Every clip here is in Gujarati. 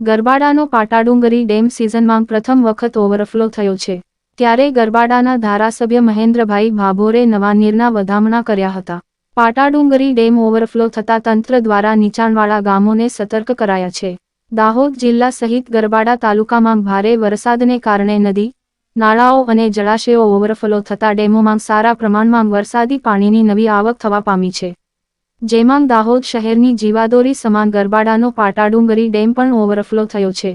ગરબાડાનો પાટાડુંગરી ડેમ સિઝનમાં પ્રથમ વખત ઓવરફ્લો થયો છે. ત્યારે ગરબાડાના ધારાસભ્ય મહેન્દ્રભાઈ ભાભોરે નવા નીરના વધામણા કર્યા હતા. પાટાડુંગરી ડેમ ઓવરફ્લો થતા તંત્ર દ્વારા નીચાણવાળા ગામોને સતર્ક કરાયા છે. દાહોદ જિલ્લા સહિત ગરબાડા તાલુકામાં ભારે વરસાદને કારણે નદી, નાળાઓ અને જળાશયો ઓવરફ્લો થતા ડેમોમાં સારા પ્રમાણમાં વરસાદી પાણીની નવી આવક થવા પામી છે. જેમાં દાહોદ શહેરની જીવાદોરી સમાન ગરબાડાનો પાટાડુંગરી ડેમ પણ ઓવરફ્લો થયો છે.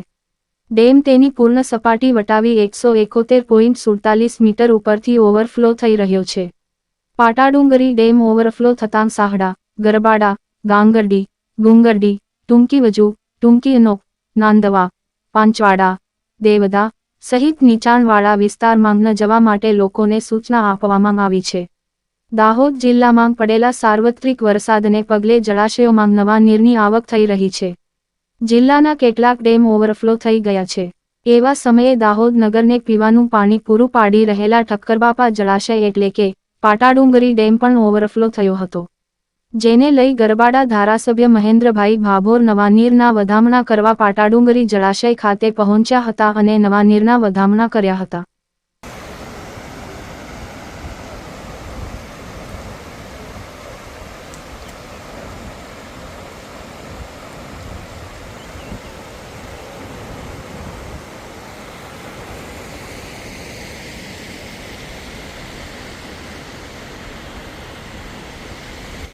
ડેમ તેની પૂર્ણ સપાટી વટાવી એકસો એકોતેર પોઈન્ટ સુડતાલીસ મીટર ઉપરથી ઓવરફ્લો થઈ રહ્યો છે. પાટાડુંગરી ડેમ ઓવરફ્લો થતાં સાહડા, ગરબાડા, ગાંગરડી, ગુંગરડી, ટૂંકીવજુ ટૂંકીનો નાંદવા, પાંચવાડા, દેવદા સહિત નીચાણવાળા વિસ્તારમાં ન જવા માટે લોકોને સૂચના આપવામાં આવી છે. દાહોદ જિલ્લામાં પડેલા સાર્વત્રિક વરસાદને પગલે જળાશયોમાં નવા નીરની આવક થઈ રહી છે. જિલ્લાના કેટલાક ડેમ ઓવરફ્લો થઈ ગયા છે. એવા સમયે દાહોદ નગરને પીવાનું પાણી પૂરું પાડી રહેલા ઠક્કરબાપા જળાશય એટલે કે પાટાડુંગરી ડેમ પણ ઓવરફ્લો થયો હતો. જેને લઈ ગરબાડા ધારાસભ્ય મહેન્દ્રભાઈ ભાભોર નવા નીરના વધામણા કરવા પાટાડુંગરી જળાશય ખાતે પહોંચ્યા હતા અને નવા નીરના વધામણા કર્યા હતા.